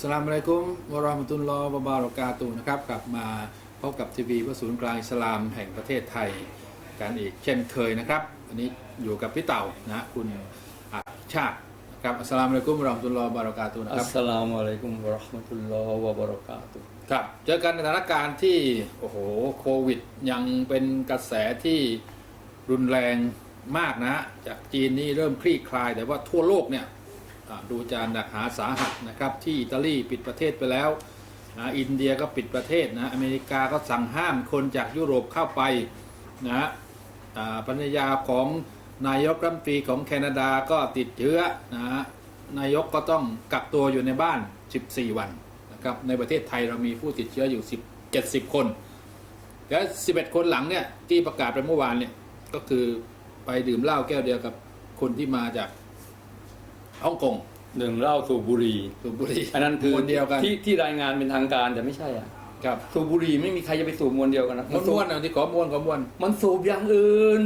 สลามอะลัยกุมวะเราะห์มะตุลลอฮ์วะบารอกาตุฮ์นะครับ กลับมาพบกับทีวีพระศูนย์กลางอิสลามแห่งประเทศไทยกันอีกเช่นเคยนะครับวันนี้อยู่กับพี่เต่านะคุณอาชาตินะครับอัสสลามุอะลัยกุมวะเราะห์มะตุลลอฮ์วะบารอกาตุฮ์นะอัครับสสลามุอะลัยกุมวะเราะห์มะตุลลอฮ์วะบะเราะกาตุฮ์ครับเจอกันในสถานการณ์ที่โอ้โหโควิด ยังเป็นกระแสที่รุนแรงมากนะจากจีนนี่เริ่มคลี่คลาย แต่ว่าทั่วโลกเนี่ยอ่า ดูจะหนักหาสาหัสนะครับ ที่อิตาลีปิดประเทศไปแล้วนะอินเดียก็ปิดประเทศนะอเมริกาก็สั่งห้ามคนจากยุโรปเข้าไปนะอ่าภรรยาของนายกรัฐมนตรีของแคนาดาก็ติดเชื้อนะฮะนายกก็ต้องกักตัวอยู่ในบ้าน 14 วันนะครับในประเทศไทยเรามีผู้ติดเชื้ออยู่ 10 70 คน แล้ว 11 คนหลังเนี่ยที่ประกาศไปเมื่อวานเนี่ยก็คือไปดื่มเหล้าแก้วเดียวกับคนที่มาจาก ฮ่องกงหนึ่งเหล้าสูบบุหรี่สูบบุหรี่อันนั้นคือคนเดียวกันที่ที่รายงานเป็นทางการแต่ไม่ใช่อะครับสูบบุหรี่ไม่มีใครจะไปสูบมวนเดียวกันนะม้วนสูม้วบนๆนะที่ขอม้วนขอม้วนมันสูบอย่างอื่น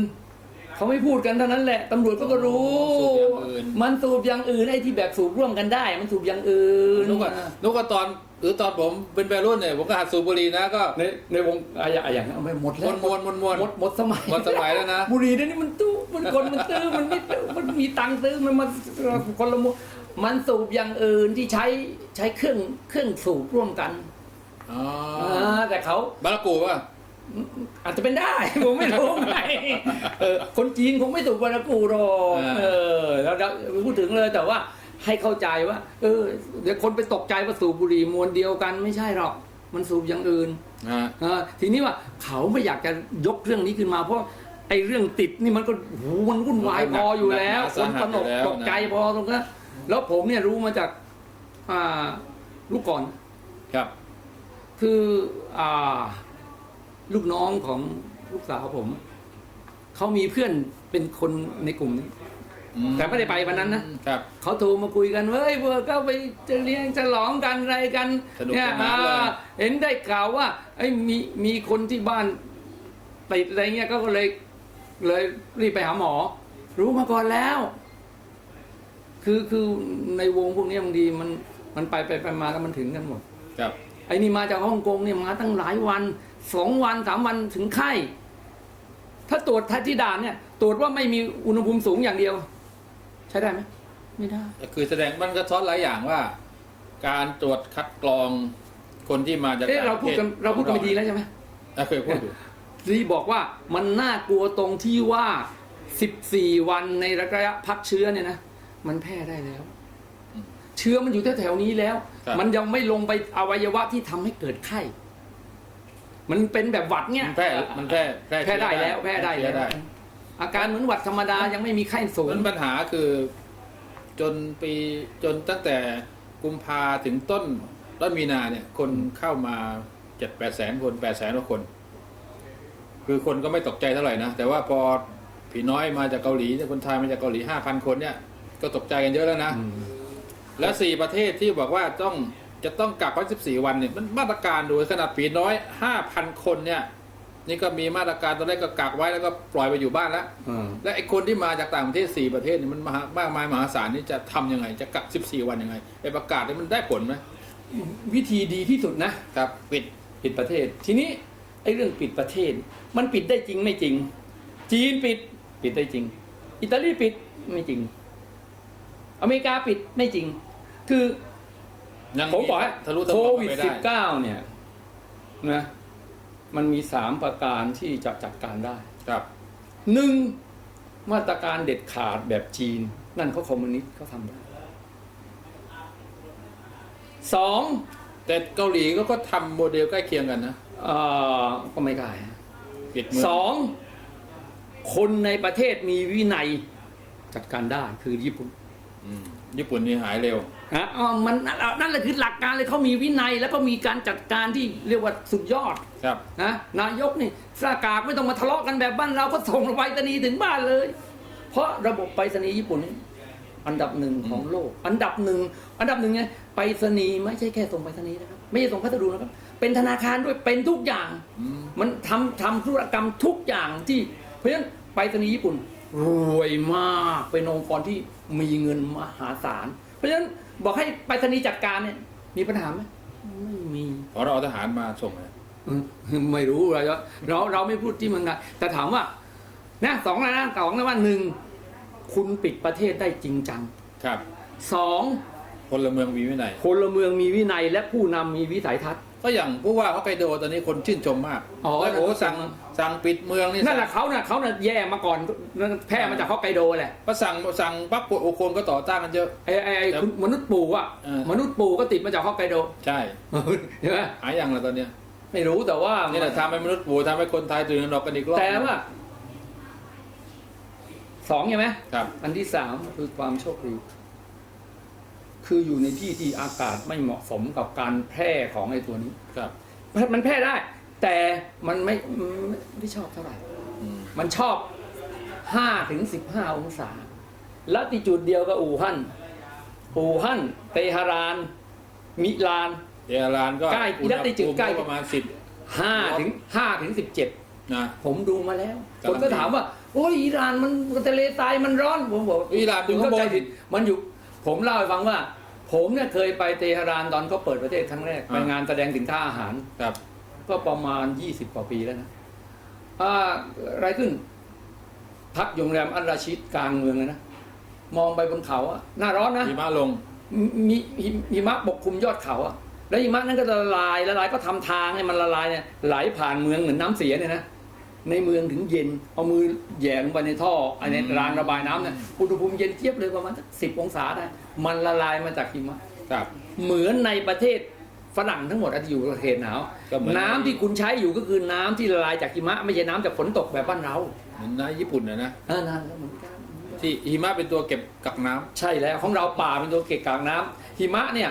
เขาไม่พูดกันเท่านั้นแหละตำรวจก็ก็รู้สูบอย่างอื่นมันสูบอย่างอื่นไอ้ที่แบบสูบร่วมกันได้ มันสูบอย่างอื่นนุกว่านุกว่าตอน หรือตอนผมเป็นวัยรุ่นเนี่ยผมก็หัดสูบบุหรี่นะก็ในในวงอะไรอย่างอย่างนั้นเอาไปหมดแล้วม้วนม้วนม้วนม้วนหมดหมดสมัยหมดสมัยแล้วนะบุหรี่เดี๋ยวนี้มันตู้มันคนมันตื้อมันไม่ตื้อมันมีตังค์ตื้อมันมาคนละมุมันสูบอย่างอื่นที่ใช้ใช้เครื่องเครื่องสูบร่วมกันอ๋ออ่าแต่เขาบารากูป่ะอาจจะเป็นได้ ผมไม่รู้ไงเออคนจีนคงไม่สูบวารากูหรอกเออแล้วเราพูดถึงเลยแต่ว่า ให้เข้าใจว่า เออ เดี๋ยวคนไปตกใจว่าสูบบุหรี่มวลเดียวกันไม่ใช่หรอก มันสูบอย่างอื่นนะเออทีนี้ว่าเขาไม่อยากจะยกเรื่องนี้ขึ้นมา เพราะไอ้เรื่องติดนี่มันก็โหมันวุ่นวายพออยู่แล้วคนตระหนกตกใจพอตรงนั้นแล้วผมเนี่ยรู้มาจากอ่าลูกก่อนครับ คืออ่า ลูกน้องของลูกสาวผมเขามีเพื่อนเป็นคนในกลุ่มนี้ อืแต่ไม่ได้ไปวันนั้นนะครับ เขาโทรมาคุยกันเฮ้ยเบอร์ก็ไปจะเลี้ยงจะหลองกันอะไรกันสนุกเนี่ยสนานเลย อ่าเห็นได้ข่าวว่าไอ้ยมีมีคนที่บ้านติดอะไรเงี้ยก็เลย เลยรีบไปหาหมอ รู้มาก่อนแล้ว คือคือในวงพวกนี้บางทีมันมันไปไปไปมาแล้วมันถึงกันหมด ครับ ไอ้นี่มาจากฮ่องกงเนี่ยมาตั้งหลายวันสองวันสามวันถึงไข้ ถ้าตรวจทัที่ด่านเนี่ย ตรวจว่าไม่มีอุณหภูมิสูงอย่างเดียว ใช้ได้ไหมไม่ได้ คือแสดงมันก็ท้อนหลายอย่างว่า การตรวจคัดกรองคนที่มาจากเอ๊ะเราพูดกันต่งประทศเราพูดกันไปดีแล้วใช่ไหมอะเคยพูดอยู่รีบอกว่ามันน่ากลัวตรงที่ว่า 14 วันในระยะพักเชื้อเนี่ยนะมันแพร่ได้แล้ว เชื้อมันอยู่แถวๆนี้แล้วครับมันยังไม่ลงไปอวัยวะที่ทำให้เกิดไข้ มันเป็นแบบหวัดเนี่ยมันแพร่มันแพร่แพร่ได้แล้ว แพร่ได้เชื้แล้อว อาการเหมือนหวัดธรรมดายังไม่มีไข้สูงนั้นปัญหาคือจนปีจนตั้งแต่กุมภาถึงต้นต้นมีนาเนี่ย คนเข้ามาเจ็ดแปดแสนคนแปดแสนกว่าคน คือคนก็ไม่ตกใจเท่าไหร่นะ แต่ว่าพอผีน้อยมาจากเกาหลีคนไทยมาจากเกาหลีห้าพันคนเนี่ย ก็ตกใจกันเยอะแล้วนะ และสี่ประเทศที่บอกว่าต้องจะต้องกักไว้14วันเนี่ยมันมาตรการดูขนาดผีน้อย5,000คนเนี่ย นี่ก็มีมาตรการตอนแรกก็กักไว้แล้วก็ปล่อยไปอยู่บ้านแล้วอืมและไอ้คนที่มาจากต่างประเทศสี่ประเทศนี่มันมหามากมายมหาศาลนี่จะทำยังไง จะกัก 14 วันยังไงไอ้ประกาศนี่มันได้ผลไหมวิธีดีที่สุดนะครับปิดปิดประเทศ ทีนี้ไอ้เรื่องปิดประเทศ มันปิดได้จริงไม่จริง จีนปิดปิดได้จริง อิตาลีปิดไม่จริง อเมริกาปิดไม่จริง คือยังผมบอกให้ทะลุทะโคลวงวิดไปได้สิบเก้าเนี่ยนะ มันมีสามประการที่จะจัดการได้ครับหนึ่งมาตรการเด็ดขาดแบบจีน นั่นเขาคอมมิวนิสต์เขาทำได้สองแต่เกาหลีก็ก็ทำโมเดลใกล้เคียงกันนะเอ่อก็ไม่กล้าปิดเมืองสองคนในประเทศมีวินัยจัดการได้คือญี่ปุ่นอืมญี่ปุ่นนี่หายเร็วฮะอ๋อมันนั่นนั่นแหละคือหลักการเลยเขามีวินัยแล้วก็มีการจัดการที่เรียกว่าสุดยอด ครับนะนายกนี่สากากไม่ต้องมาทะเลาะกันแบบบ้านเราก็ส่งไปรษณีย์ถึงบ้านเลย เพราะระบบไปรษณีย์ญี่ปุ่นนี่อันดับหนึ่งของโลก อันดับหนึ่งอันดับหนึ่งไงไปรษณีย์ไม่ใช่แค่ส่งไปรษณีย์นะครับไม่ใช่ส่งพัสดุนะครับ เป็นธนาคารด้วยเป็นทุกอย่างอืมมันทำทำธุรกรรมทุกอย่างที่ เพราะฉะนั้นไปรษณีย์ญี่ปุ่น รวยมากเป็นองค์กรที่มีเงินมหาศาล เพราะฉะนั้นบอกให้ไปรษณีย์จัดการเนี่ยมีปัญหาไหมไม่มีขอเราเอาทหารมาส่งนะเออ ไม่รู้เราจะเราเราไม่พูดที่เมืองไทยแต่ถามว่านะสองนะนะสองนะว่าหนึ่งคุณปิดประเทศได้จริงจังครับสองพลเมืองมีวินัยพลเมืองมีวินัย และผู้นำมีวิสัยทัศน์ก็อย่างผู้ว่าเขาไกโดตอนนี้คนชื่นชมมากอ๋อโอ้โหสั่งสั่งปิดเมืองนี่นั่นแหละเขาน่ะเขาน่ะแย่มาก่อนแพร่มาจากฮอกไกโดแหละพอสั่งสั่งปั๊บโอ้คนก็ต่อต้านกันเยอะไอ้ไอ้ไอ้คุณมนุษย์ปู่อะเออมนุษย์ปู่ก็ติดมาจากฮอกไกโดใช่ใช่ไหมหายยังละตอนเนี้ย ไม่รู้แต่ว่านี่แหละทำให้มนุษย์ปู่ทำให้คนไทยตื่นตระหนกกันอีกรอบแต่ว่าสองใช่ไหมครับ อันที่สามคือความโชคดีคืออยู่ในที่ที่อากาศไม่เหมาะสมกับการแพร่ของไอ้ตัวนี้ครับ มันแพร่ได้ แต่มันไม่ไม่ไม่ชอบเท่าไหร่อืมมันชอบห้าถึงสิบห้าองศาลัติจูดเดียวกับอู่ฮั่นอู่ฮั่นเตหะราน มิลาน เยอรมันก็ใกล้อุณหแล้วได้จุดภูมิใกล้ประมาณสิบห้าถึงห้าถึงสิบเจ็ดนะ ผมดูมาแล้วกำลังคนก็ถามว่า โอ้ยอิหร่านมันทะเลทรายมันร้อนผมบอกอิหร่านอยู่คุณข้างบเข้านใจผิดมันอยู่ ผมเล่าให้ฟังว่า ผมเนี่ยเคยไปเตหะรานตอนเขาเปิดประเทศครั้งแรกไปงานแสดงสินค้าอาหารครับ ก็ประมาณ20กว่าปีแล้วนะอ่าอะไรขึ้น พักโรงแรมอัลราชิดกลางเมืองเลยนะมองไปบนเขาอะหน้าร้อนนะหิมะลงมีมีหิมะปกคลุมยอดเขาอะ แล้วหิมะนั้นก็จะละลายละลายก็ทำทางให้มันละลายเนี่ยไหลผ่านเมืองเหมือนน้ำเสียเนี่ยนะในเมืองถึงเย็นเอามือแหย่ลงไปในท่อไอ้ในอืมรางระบายน้ำเนี่ยอุณหภูมิเย็นเทียบเลยประมาณสักสิบองศาได้ มันละลายมาจากหิมะครับ เหมือนในประเทศฝรั่งทั้งหมดที่อยู่ประเทศหนาวก็เหมือนน้ำที่คุณใช้อยู่ก็คือน้ำที่ละลายจากหิมะ ไม่ใช่น้ำจากฝนตกแบบบ้านเราเหมือนในญี่ปุ่นนะนะเออนั่นแหละเหมือนกันที่หิมะเป็นตัวเก็บกักน้ำใช่แล้วของเราป่าเป็นตัวเกะกางน้ำหิมะเนี่ย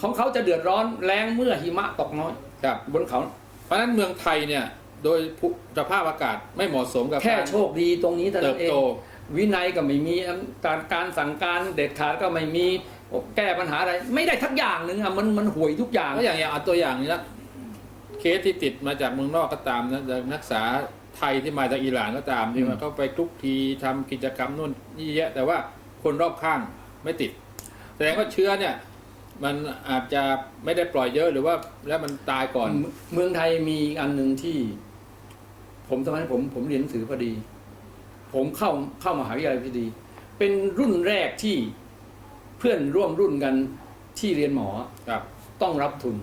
ของเขาจะเดือดร้อนแรงเมื่อหิมะตกน้อยครับบนเขา เพราะฉะนั้นเมืองไทยเนี่ยโดยสภาพอากาศไม่เหมาะสมกับแค่การโชคดีตรงนี้แต่าเตินั้บนเองโตวินัยก็ไม่มีการการสั่งการเด็ดขาดก็ไม่มีแก้ปัญหาอะไร ไม่ได้ทักอย่างหนึ่งอะมันมันห่วยทุกอย่างก็อย่างอย่างเอาตัวอย่างนี้นะเคสที่ติดมาจากเมืองนอกก็ตามนะจากนักศึกษาไทยที่มาจากอิหร่านก็ตามที่มาเข้าไปคลุกคลีทำกิจกรรมนู่นนี่เยอะแต่ว่าคนรอบข้างไม่ติดแสดงว่าเชื้อเนี่ย มันอาจจะไม่ได้ปล่อยเยอะหรือว่าแล้วมันตายก่อนเมืเมืองไทยมีอีกอันหนึ่งที่ ผมสมัยผมผมเรียนหนังสือพอดี ผมเข้าเข้ามหาวิทยาลัยพอดี เป็นรุ่นแรกที่เพื่อนร่วมรุ่นกันที่เรียนหมอครับ ต้องรับทุน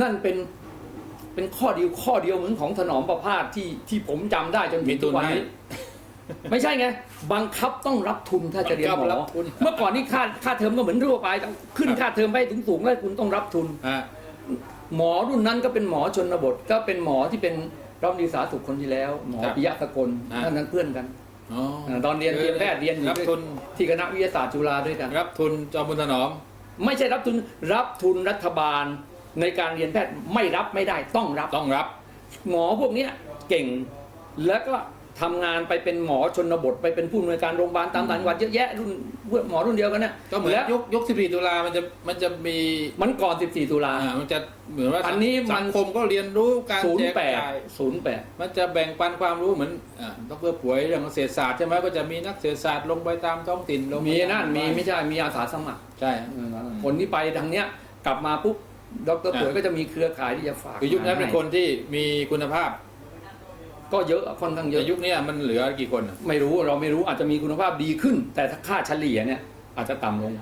นั่นเป็นเป็นข้อเดียวข้อเดียวเหมือนของถนอมประพาสที่ที่ผมจำได้จนถึมีงทุทุนกวันให้นี้ ไม่ใช่ไงบังคับต้องรับทุนถ้าจะเรียนหมบังคับรัอบทุน เมื่อก่อนนี่ค่าค่าเทอมก็เหมือนทั่วไปขึ้นครับค่าเทอมไปถึงสูงแล้วคุณต้องรับทุน อ่าหมอรุ่นนั้นก็เป็นหมอชนบท ก็เป็นหมอที่เป็นรัฐมนตรีสาธารณสุขคนที่แล้ว หมอครับปิยะสกลอ่านั่นนั้นเพื่อนกันอ๋ออ่าตอนเรียนเรียนแพทย์เรียนอยู่รับด้วยทุนที่คณะวิทยาศาสตร์จุฬาด้วยกัน รับทุนจอมบุญถนอม ไม่ใช่รับทุนรับทุนรัฐบาลในการเรียนแพทย์ไม่รับไม่ได้ต้องรับ ต้องรับ หมอพวกเนี้ยเก่งแล้วก็ ทำงานไปเป็นหมอชนบท ไปเป็นผู้อำนวยการโรงพยาบาลตามต่างจังหวัดเยอะแยะรุ่นหมอรุ่นเดียวกันนะก็เหมือนแล้วยกยก14ตุลามันจะมันจะมีมันก่อน14ตุลาอ่ามันจะเหมือนว่าอันนี้มันสังคมก็เรียนรู้การแจกจ่าย08 08มันจะแบ่งปันความรู้เหมือนอ่าดรป่วยเรื่องเศรษฐศาสตร์ใช่ไหมก็จะมีนักเศรษฐศาสตร์ลงไปตามท้องถิ่นลงไปมีนั่นตามีไม่ใช่มีอาสาสมัครใช่คนที่ไปทางเนี้ยกลับมาปุ๊บดรป่วยก็จะมีเครือข่ายที่จะฝากคือยุคนั้นเป็นคนที่มีคุณภาพ ก็เยอะค่อนข้างเยแต่อะยุคเนี้ยมันเหลือกี่คนอะไม่รู้เราไม่รู้อาจจะมีคุณภาพดีขึ้น แต่ถ้าค่าเฉลี่ยเนี่ยอาจจะต่ำลง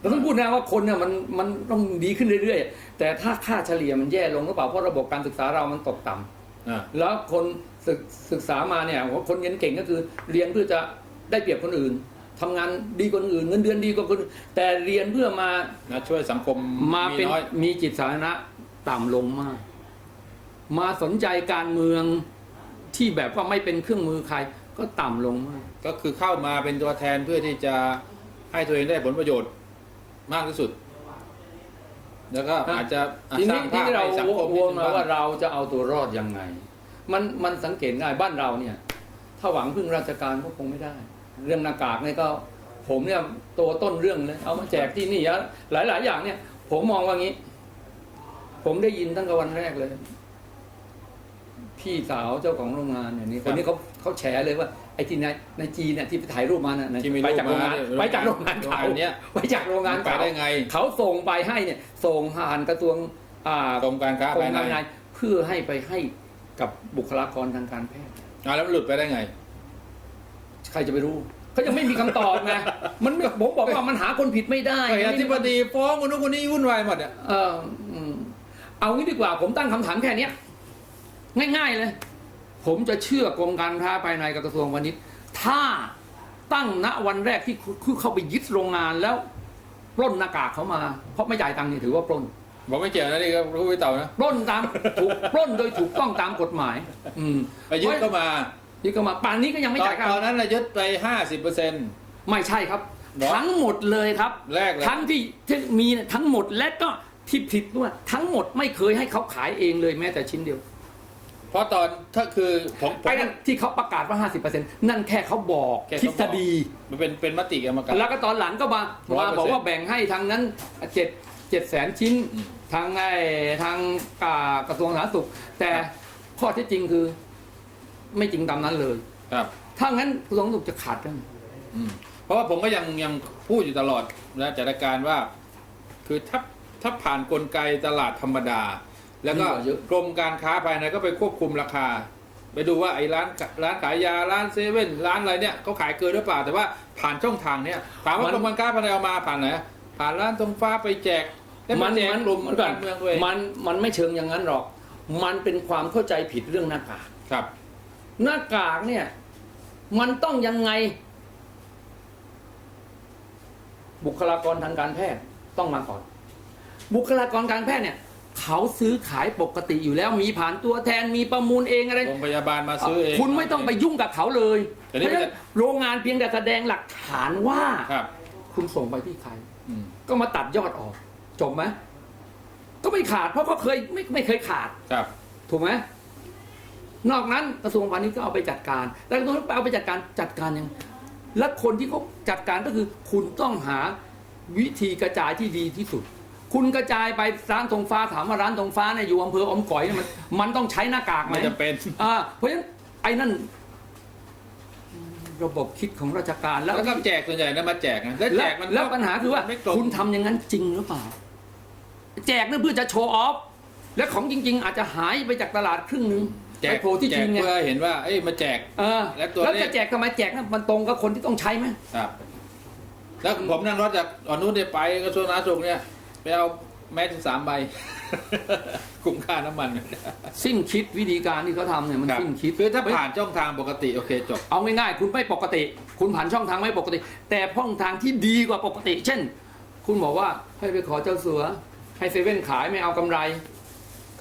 เราต้องพูดนะว่าคนเนี่ยมันมันต้องดีขึ้นเรื่อยๆ แต่ถ้าค่าเฉลี่ยมันแย่ลงหรือเปล่าเพราะระบบการศึกษาเรามันตกต่ำอ่าแล้วคนศึกศึกษามาเนี่ยคนเรียนเก่งก็คือเรียนเพื่อจะได้เปรียบคนอื่นทำงานดีกว่าคนอื่น เงินเดือนดีกว่าคนอื่นแต่เรียนเพื่อมานะช่วยสังคมมาเป็นน้อยมีจิตสาธารณะต่ำลงมาก มาสนใจการเมือง ที่แบบว่าไม่เป็นเครื่องมือใครก็ต่ำลงมาก ก็คือเข้ามาเป็นตัวแทนเพื่อที่จะให้ตัวเองได้ผลประโยชน์มากที่สุด แล้วก็อาจจะอะทีสนี้ร้างที่ภาพเราให้สังคมวนิดนนึงมาว่าบ้างเราจะเอาตัวรอดยังไง มันมันสังเกตง่ายบ้านเราเนี่ย ถ้าหวังพึ่งราชการก็คงไม่ได้ เรื่องหน้ากากเนี่ยก็ ผมเนี่ยตัวต้นเรื่องเลยเอามาแจกที่นี่หลายหลาย ๆ อย่างเนี่ย ผมมองว่างี้ ผมได้ยินตั้งแต่วันแรกเลย พี่สาวเจ้าของโรงงานเนี่ยนี่คครับนนี้เขาเขาแฉเลยว่าไอ้ที่ในในจีนเนี่ยที่ไปถ่ายรูปมาน่ะที่มีไปรูปจากโรงงานมาเนี่ยไปจากโรงงานโรงเขางานเนี้ยไปจากโรงงานไปเขาได้ไง เขาส่งไปให้เนี่ยส่งผ่านกระทรวงอ่ากรมการค้ากรมภายในการภายในเพื่อให้ไปให้กับบุคลากรทางการแพทย์ อ่าแล้วมันหลุดไปได้ไง ใครจะไปรู้เขายังไม่มีคำตอบไงมันไม่ผมบอกว่ามันหาคนผิดไม่ได้ไอ้อธิบดีฟ้องคนนู้นคนนี้วุ่นวายหมดอะ เอออืมเอางี้ดีกว่าผมตั้งคำถามแค่เนี้ย ง่ายๆเลย ผมจะเชื่อกรมการค้าภายในกับกระทรวงพาณิชย์ ถ้าตั้งณวันแรกที่คือเข้าไปยึดโรงงานแล้วปล้นหน้ากากเขามา เพราะไม่จ่ายตังค์นี่ถือว่าปล้นบอกไม่เกี่ยวนะนี่ก็รู้ไปเต่านะปล้นตามถูกปล้นโดยถูกต้องตามกฎหมาย อืมไปยึดเข้ามายึดเข้ามาป่านนี้ก็ยังไม่ตอนจ่ายกันตอนนั้นน่ะยึดไปห้าสิบเปอร์เซ็นต์ไม่ใช่ครับเหรอทั้งหมดเลยครับแรกเลยทั้งที่ที่มีเนี่ยทั้งหมดและก็ที่ผิดด้วยทั้งหมดไม่เคยให้เขาขายเองเลยแม้แต่ชิ้นเดียว เพราะตอนถ้าคือผมผมไอ้นั่นที่เขาประกาศว่า 50%นั่นแค่เขาบอกแค่ทฤเขาบอกษฎี มันเป็นเป็นมติกรรมการ แล้วก็ตอนหลังก็มา100%มาบอกว่าแบ่งให้ทางนั้นเจ็ดเจ็ดแสนชิ้นอืมทางไอ้ทางอ่ากระทรวงสาธารณสุข แต่ข้อเที่จริงคือ ไม่จริงตามนั้นเลย ครับ ถ้างั้นกระทรวงสาธารณสุขจะขาดกัน อืมเพราะว่าผมก็ยังยังพูดอยู่ตลอดนะจัดการว่า คือถ้าถ้าผ่านกลไกตลาดธรรมดา แล้วก็ดีกว่าเยอะกรมการค้าภายในก็ไปควบคุมราคา ไปดูว่าไอ้ร้านร้านขายยาร้านเซเว่นร้านอะไรเนี่ยเขาขายเกินหรือเปล่า แต่ว่าผ่านช่องทางเนี่ยถามว่ากรมการค้าภายในเอามาผ่านไหนผ่านร้านตรงฟ้าไปแจกแล้วมันแจกมันกลุ่มมันก่อนการเมืองด้วยมันมันไม่เชิงอย่างนั้นหรอก มันเป็นความเข้าใจผิดเรื่องหน้ากากครับ หน้ากากเนี่ย มันต้องยังไง บุคลากรทางการแพทย์ต้องมาก่อน บุคลากรการแพทย์เนี่ย เขาซื้อขายปกติอยู่แล้วมีผ่านตัวแทนมีประมูลเองอะไร โรงพยาบาลมาซื้อเอง คุณไม่ต้องไปยุ่งกับเขาเลยแต่เพนี่ราะฉะนั้นโรงงานเพียงแต่แสดงหลักฐานว่า ครับคุณส่งไปที่ใคร อืมก็มาตัดยอดออก จบไหมก็ไม่ขาด เพราะเขาเคยไม่ไม่เคยขาด ครับ ถูกไหมนอกนั้นกระทรวงพาณิชย์ก็เอาไปจัดการ แต่กระทรวงพาณิชย์เอาไปจัดการจัดการยังและคนที่เขาจัดการก็คือ คุณต้องหาวิธีกระจายที่ดีที่สุด คุณกระจายไปร้านธงฟ้าถามว่าร้านธงฟ้าเนี่ยอยู่อำเภออมก๋อยเนี่ยมันมันต้องใช้หน้ากากไหมไม่จะเป็น อ่าเพราะฉะนั้นไอ้นั่น ระบบคิดของราชการแล้วแล้วก็แจกส่วนใหญ่นะมาแจกนะแล้วแจแล้วกมันแล้วปัญหาคือว่า ไม่ตรง คุณทำอย่างนั้นจริงหรือเปล่า แจกนั่นเพื่อจะโชว์ออฟ และของจริง ๆ อาจจะหายไปจากตลาดครึ่งหนึ่งแจไปกโผล่ที่แจจีกนไงเพื่อเห็นว่า เอ้ยมาแจก เออแล้วตัวแล้วเลขจะแจกทำไมแจกนั้นมันตรงกับคนที่ต้องใช้ไหม ครับ แล้วผมนั่งรถจากอ่อนนุชเนี่ยไปกระทรวงสาธารณสุขเนี่ย ไปเอาแมสถึงสามใบ คุ้มค่าน้ำมัน สิ้นคิดวิธีการที่เขาทำเนี่ยมันครับ สิ้นคิดคือถ้าผ่านช่องทางปกติโอเคจบ เอาง่ายๆ คุณไม่ปกติ คุณผ่านช่องทางไม่ปกติ แต่ช่องทางที่ดีกว่าปกติ เช่น คุณบอกว่าให้ไปขอเจ้าสัว ให้เซเว่นขายไม่เอากำไร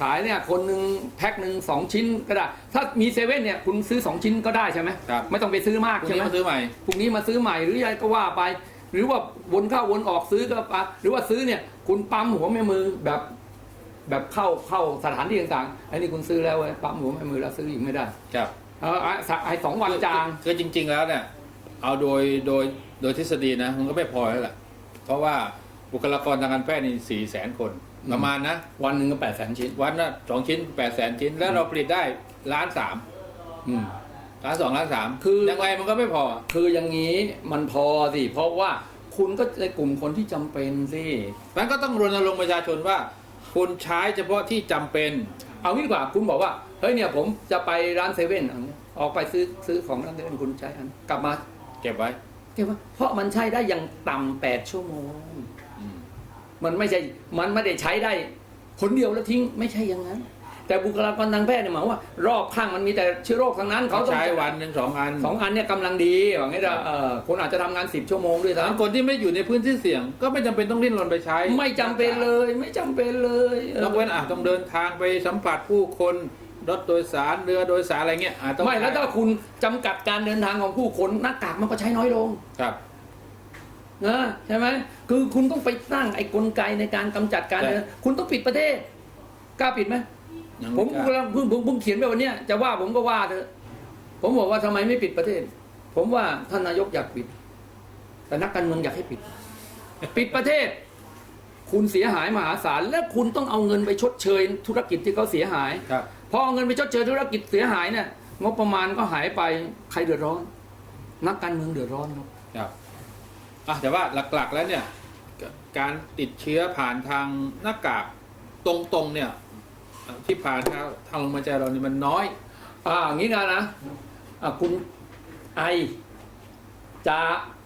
ขายเนี่ยคนหนึ่งแพ็คหนึ่งสองชิ้นก็ได้ ถ้ามีเซเว่นเนี่ยคุณซื้อสองชิ้นก็ได้ใช่ไหมครับ ไม่ต้องไปซื้อมากพรุ่งใช่นี้ไหม มาซื้อใหม่ พรุ่งนี้มาซื้อใหม่หรืออะไรก็ว่าไป หรือว่าวนเข้าวนออกซื้อก็ปะหรือว่าซื้อเนี่ย คุณปั๊มหัวแม่มือแบบแบบเข้าเข้าสถานที่ต่างๆไอ้นี่คุณซื้อแล้วเว้ยปั๊มหัวแม่มือแล้วซื้ออีกไม่ได้ครับเออไอ้สะไอ้สองวันจาง คือจริง ๆ แล้วเนี่ย เอาโดยโดยโดยทฤษฎีนะมันก็ไม่พอแล้วล่ะ เพราะว่าบุคลากรทางการแพทย์นี่สี่แสนคนอืม ประมาณนะ วันหนึ่งก็แปดแสนชิ้น วันละสองชิ้นแปดแสนชิ้น แล้วเราผลิตได้ล้านสามอืม ล้านสองล้านสามคือ ยังไงมันก็ไม่พอ คืออย่างนี้มันพอสิ เพราะว่า คุณก็ในกลุ่มคนที่จำเป็นสินั้นก็ต้องรณรงค์ประชาชนว่า คุณใช้เฉพาะที่จำเป็น เอางี้ดีกว่าคุณบอกว่าเฮ้ยเนี่ยผมจะไปร้านเซเว่นเอาเนี่ยออกไปซื้อซื้อของร้านเซเว่นคุณใช้อันกลับมา เก็บไว้เก็บไว้เพราะมันใช้ได้อย่างต่ำแปดชั่วโมงอืมมันไม่ใช่มันไม่ได้ใช้ได้คนเดียวแล้วทิ้งไม่ใช่อย่างนั้น แต่บุคลากรทางแพทย์เนี่ยหมายว่ารอบข้างมันมีแต่เชื้อโรคทั้งนั้นเขาเขาต้องใช้วันหนึ่งสองอันสองอันเนี่ยกำลังดีว่างี้จะเออคนอาจจะทำงานสิบชั่วโมงด้วยสามซ้ำคนที่ไม่อยู่ในพื้นที่เสี่ยง ก็ไม่จำเป็นต้องดิ้นรนไปใช้ไม่จำเป็นเลย ไม่จำเป็นเลยยกเว้นอะต้องเดินทางไปสัมผัสผู้คนรถโดยสารเรือโดยสารอะไรเงี้ยอะต้องไม่แล้วถ้าคุณจำกัดการเดินทางของผู้คนหน้ากากมันก็ใช้น้อยลงครับ นะใช่ไหมคือคุณต้องไปสร้างไอ้กลไกในการกำจัดการเดินคุณต้องปิดประเทศกล้าปิดไหม ยังผมไกล้ากำลังเพิ่งผมเพิ่งเขียนไปวันเนี้ยจะว่าผมก็ว่าเถอะผมบอกว่าทำไมไม่ปิดประเทศ ผมว่าท่านนายกอยากปิด แต่นักการเมืองอยากให้ปิด ปิดประเทศ คุณเสียหายมหาศาลและคุณต้องเอาเงินไปชดเชยธุรกิจที่เขาเสียหาย ครับ พอเอาเงินไปชดเชยธุรกิจเสียหายเนี่ยงบประมาณก็หายไปใครเดือดร้อน นักการเมืองเดือดร้อนครับ ครับอะแต่ว่าหลักๆแล้วเนี่ยกการติดเชื้อผ่านทางหน้ากากตรงๆเนี่ยอะ ที่ผ่านทางทางลมหายใจเรานี่มันน้อย อ่าอย่างนี้นะนะอ่าคุณไอจา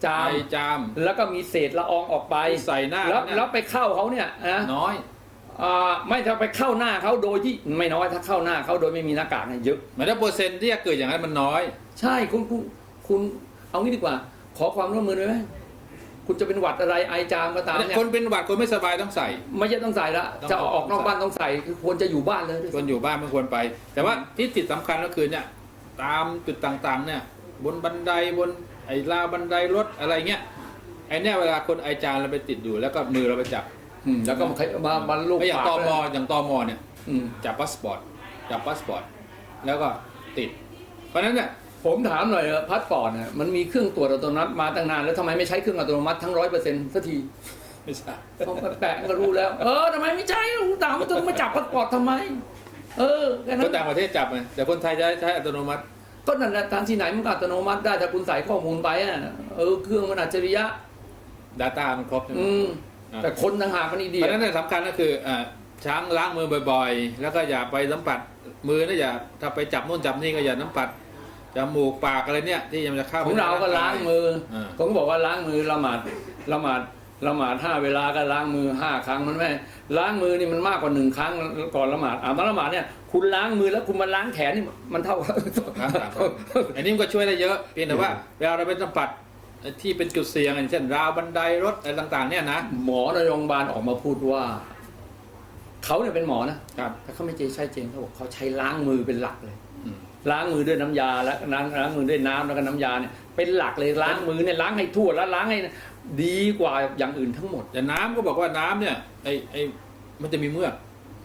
จาไอมจาม แล้วก็มีเศษละอองออกไปใส่หน้าแล้วเนี่ย แล้วไปเข้าเขาเนี่ยนะน้อย อ่าไม่ถ้าไปเข้าหน้าเขาโดยที่ไม่น้อยถ้าเข้าหน้าเขาโดยไม่มีหน้ากากเนี่ยเยอะ หมายถึงเปอร์เซ็นต์ที่จะเกิดอย่างนั้นมันน้อย ใช่คุณคุณคุณเอางี้ดีกว่า ขอความร่วมมือได้ไหม คุณจะเป็นหวัดอะไรไอจามก็ตามเนี่ยคนเป็นหวัดคนไม่สบายต้องใส่ ไม่ใช่ต้องใส่ละต้อง จะออกนอกบ้านต้องใส่คือควรจะอยู่บ้านเลยด้วยคนอยู่บ้านไม่ควรไป แต่ว่าที่ติดสำคัญก็คือเนี่ยตามจุดต่างๆ เนี่ย บนบันไดบนไอ้ราวบันไดรถอะไรเงี้ยไอ้เนี่ยเวลาคนไอจามเราไปติดอยู่แล้วก็มือเราไปจับอืมแล้วก็มามามาลูกไอ้อย่างปากตมด้วยอย่างตมเนี่ย อืม จับพาสปอร์ตจับพาสปอร์ตแล้วก็ติด เพราะฉะนั้นเนี่ย ผมถามหน่อยเถอะพาสปอร์ตเนี่ยมันมีเครื่องตรวจอัตโนมัติมาตั้งนานแล้วทำไมไม่ใช้เครื่องอัตโนมัติทั้งร้อยเปอร์เซ็นต์สักทีไม่ใช่พอแปะก็รู้แล้ว เออทำไมไม่ใช้ผมถามว่าต้องมาจับพาสปอร์ตทำไม เออแค่นั้คนนต่างประเทศจับไงแต่คนไทยจะใช้อัตโนมัติ ก็นั่นแหละทางที่ไหนมันก็อัตโนมัติได้ถ้าคุณใส่ข้อมูลไปอะเออเครื่องมันอัจฉริยะ Data มันครบใช่ไหมอืมอ่าแต่คนต่างหากมันอีเพเดียราะฉะนั้นเนยสำคัญก็คืออ่าช้างล้างมือบ่อย ๆ แล้วก็อย่าไปสัมผัสมือนะอย่าถ้าไปจับนู่นจับนี่ก็อย่าสัมผัส จมูกปากอะไรเนี่ย ที่มันจะเข้าไปของเราก็ล้างมืออ่าผมก็บอกว่าล้างมือละหมาดละหมาดละหมาดห้าเวลาก็ล้างมือห้าครั้งมันไม่ล้างมือนี่มันมากกว่าหนึ่งครั้งก่อนละหมาดอ่าตอนละหมาดเนี่ยคุณล้างมือแล้วคุณมาล้างแขนนี่มันเท่าครับครับอันนี้มันก็ช่วยได้เยอะเพียงแต่ว่าเวลาเราไปสัมผัสที่เป็นจุดเสี่ยงอย่างเช่นราวบันไดรถอะไรต่าง ๆ เนี่ยนะหมอในโรงพยาบาลออกมาพูดว่าเขาเนี่ยเป็นหมอนะครับแต่เขาไม่ใช่เจงเขาบอกเขาใช้ล้างมือเป็นหลักเลยอืม ล้างมือด้วยน้ำยาแล้วล้างล้างมือด้วยน้ำแล้วก็น้ำยาเนี่ยเป็นหลักเลยล้างมือเนี่ยล้างให้ทั่วแล้วล้างให้ดีกว่าอย่างอื่นทั้งหมด แต่น้ำก็บอกว่าน้ำเนี่ยไอไอมันจะมีเมือก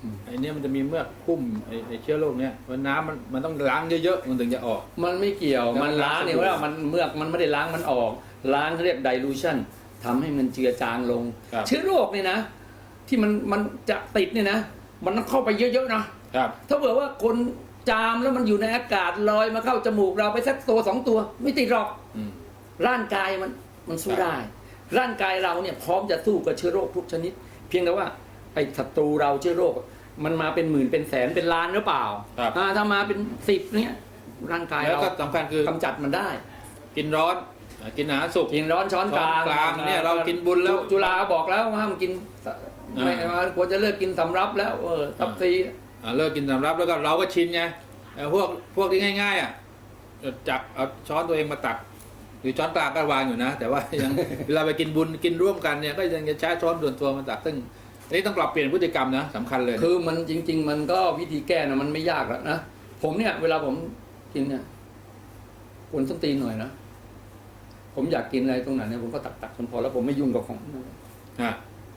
อืมไอเนี่ยมันจะมีเมือกคุ้มไอไอเชื้อโรคเนี่ยมันน้ำมันมันต้องล้างเยอะๆมันถึงจะออก มันไม่เกี่ยวแล้วมันล้างเนี่ยล้างสบู่ว่ามันเมือกมันไม่ได้ล้างมันออก ล้างเขาเรียก dilution ทำให้มันเจือจางลงครับเชื้อโรคเนี่ยนะ ที่มันมันจะติดเนี่ยนะ มันต้องเข้าไปเยอะๆนะครับ ถ้าเผื่อว่าคน จามแล้วมันอยู่ในอากาศลอยมาเข้าจมูกเราไปสักตัวสองตัว ไม่ติดหรอกอืม ร่างกายมันมันสู้ครับได้ ร่างกายเราเนี่ยพร้อมจะสู้กับเชื้อโรคทุกชนิด เพียงแต่ว่าไอ้ศัตรูเราเชื้อโรค มันมาเป็นหมื่นเป็นแสนเป็นล้านหรือเปล่าครับ อ่าถ้ามาเป็นสิบเนี่ยร่างกายแล้วเราก็สำคัญคือกำจัดมันได้ กินร้อนอะกินอาหารสุก กินร้อนช้อนกลางช้อนกลางเนี่ยเรากินบุญแล้วจุฬาบอกแล้วว่าห้ามกินไม่อ่า ว่าควรจะเลิกกินสำรับแล้วเออตับซีอะ เลิกกินสำรับแล้วก็เราก็ชินไงเอ่อพวกพวกที่ง่าย ๆ อะจับเอาช้อนตัวเองมาตัก หรือช้อนกลางก็วางอยู่นะ แต่ว่ายังเวลาไปกินบุญกินร่วมกันเนี่ยก็ยังจะใช้ช้อนส่วนตัวมาตักซึ่งอันนี้ต้องปรับเปลี่ยนพฤติกรรมนะสำคัญเลย คือมันจริง ๆ มันก็วิธีแก้นะมันไม่ยากหรอกนะผมเนี่ย เวลาผมกินเนี่ยควรส้นตีนหน่อยนะผมอยากกินอะไรตรงไหนเนี่ยผมก็ตักตักคนพอแล้วผมไม่ยุ่งกับของ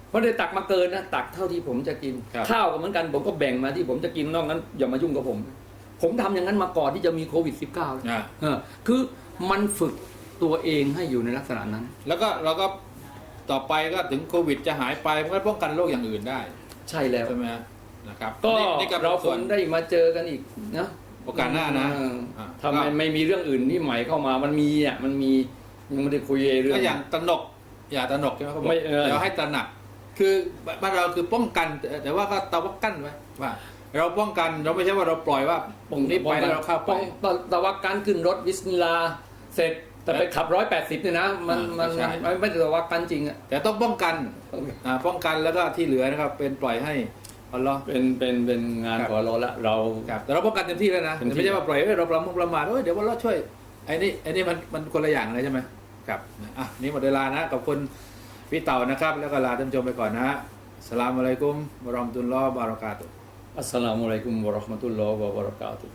อะเพราะได้ตักมาเกินนะตักเท่าที่ผมจะกิน ครับ ข้าวก็เหมือนกันผมก็แบ่งมาที่ผมจะกินนอกนั้น อย่ามายุ่งกับผม ผมทำอย่างนั้นมาก่อนที่จะมีโควิด -19 เลยอะเออคือมันฝึกตัวเองให้อยู่ในลักษณะนั้น แล้วก็เราก็ต่อไปก็ถึงโควิดจะหายไปมันก็ป้องกันโรคอย่างอื่นได้ใช่แล้ว ใช่ไหมฮะนะครับก็นี่นี่ก็เป็นเราคส่วงนได้มาเจอกันอีกนะโอกาสหน้านะเอออะทำไมไม่มีเรื่องอื่นที่ใหม่เข้ามามันมีอะมันมียังไม่ได้คุยเรื่อง ก็อย่างตระหนกอย่าตระหนกใช่ไหมเขาบอกไม่เออ เดี๋ยวให้ตระหนัก คือบ้านเราคือป้องกัน แต่ว่าก็ตะวักกั้นไว้ว่า เราป้องกันเราไม่ใช่ว่าเราปล่อยว่าตรงนี้ไปแล้วเราเข้าไปป้องตตะวักการขึ้นรถวิสมิลลาห์เสร็จแต่ไปขับร้อยแปดสิบเนี่ยนะมันอ่ามันไม่ใช่มันไม่ได้ตะวักกันจริงอะแต่ต้องป้องกันอ่าป้องกันแล้วก็ที่เหลือนะครับ เป็นปล่อยให้อัลลอฮ์เป็นเป็นเป็นงานครับของเราละเราครับแต่เราป้องกันเต็มที่แล้วนะเต็มที่ไม่ใช่ว่าปล่อยให้เราประมาทประมาทเอ้ยเดี๋ยววันเราช่วยไอ้นี่ไอ้นี่มันมันคนละอย่างเลยใช่ไหมครับอะนี่หมดเวลานะขอบคุณ พี่เต่านะครับ แล้วก็ลาท่านชมไปก่อนนะสลามอะลัยกุมวะรอมตุลลอฮ์บารากาตุอัสสลามุอะลัยกุมวะราะห์มะตุลลอฮ์วะบารากาตุ